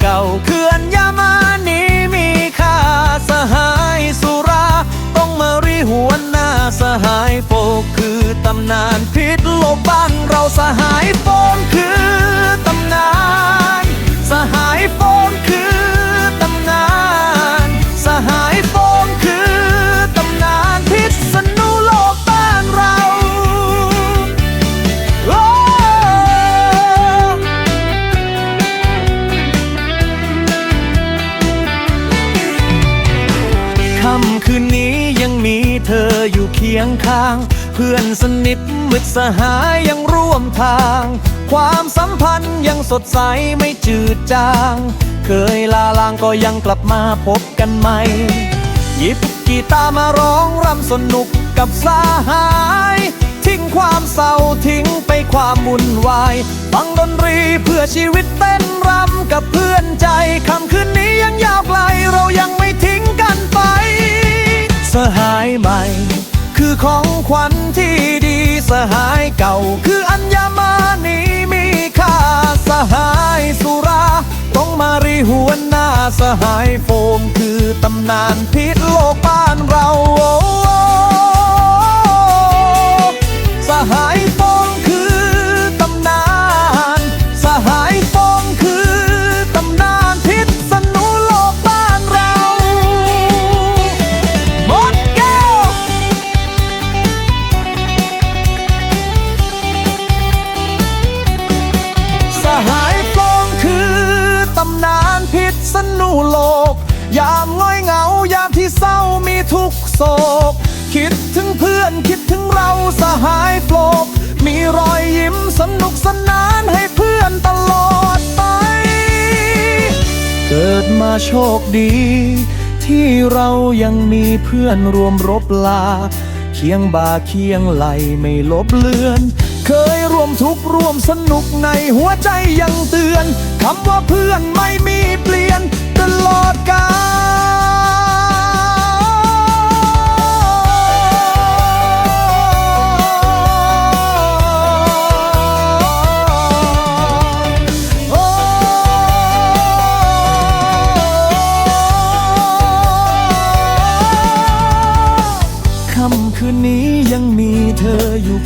เก่าเขื่อนยามานีมีค่าสหายสุรา ต้องมารีหวนหน้าสหายโฟกคือตำนานพิษโลกบ้านเราสหายโฟนคือ เธออยู่เคียงข้าง เพื่อนสนิทมิตรสหายยังร่วมทาง ความสัมพันธ์ยังสดใสไม่จืดจาง เคยลาลางก็ยังกลับมาพบกันใหม่หยิบกีตาร์มาร้องรำสนุกกับสาหาย ทิ้งความเศร้าทิ้งไปความวุ่นวาย ฟังดนตรีเพื่อชีวิตเต้นรำกับเพื่อนใจคำคืนนี้ยังยาวไกลเรายังไม่ทิ้งกันไป สหายใหม่ คือของขวัญที่ดีสหายเก่า คืออัญมานีมีค่าสหายสุรา ต้องมารีหวนหน้าสหายโฟมคือตำนานพิษโลกบ้านเรา โลก ยามง่อยเหงา ยามที่เศร้ามีทุกโศก คิดถึงเพื่อนคิดถึงเราสหายโฟกมีรอยยิ้มสนุกสนานให้เพื่อนตลอดไป เกิดมาโชคดี ที่เรายังมีเพื่อนรวมรบลา เคียงบ่าเคียงไหลไม่ลบเลือนเคยร่วมทุกร่วมสนุกในหัวใจยังเตือนคำว่าเพื่อนไม่มีเปลี่ยน ลอดกาล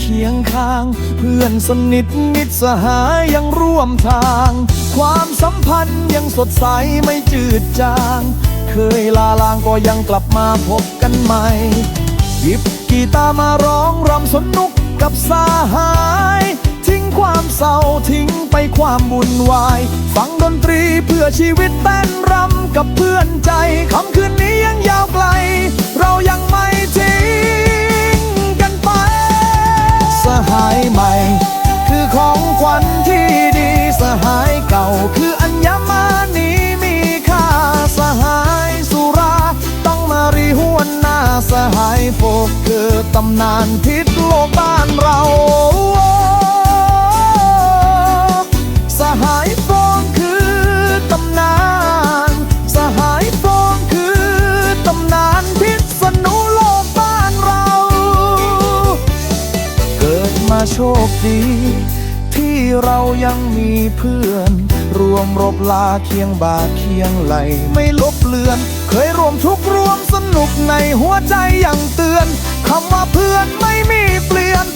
เคียงข้าง เพื่อนสนิทมิตรสหายยังร่วมทาง ความสัมพันธ์ยังสดใสไม่จืดจาง เคยลาลางก็ยังกลับมาพบกันใหม่หยิบกีตาร์มาร้องรำสนุกกับสาหาย ทิ้งความเศร้าทิ้งไปความบุญวาย ฟังดนตรีเพื่อชีวิตเต้นรำกับเพื่อนใจคำคืนนี้ยังยาวไกล เรายังไม่ทิ้ง ตำนานพิษโลกบ้านเรา สหายโฟงคือตำนาน สหายโฟงคือตำนานพิษณุโลกบ้านเรา เกิดมาโชคดี ที่เรายังมีเพื่อน รวมรบลาเคียงบ่าเคียงไหล ไม่ลบเลือน เคยร่วมทุกร่วมสนุกในหัวใจอย่างเตือนคำว่าเพื่อนไม่มีเปลี่ยน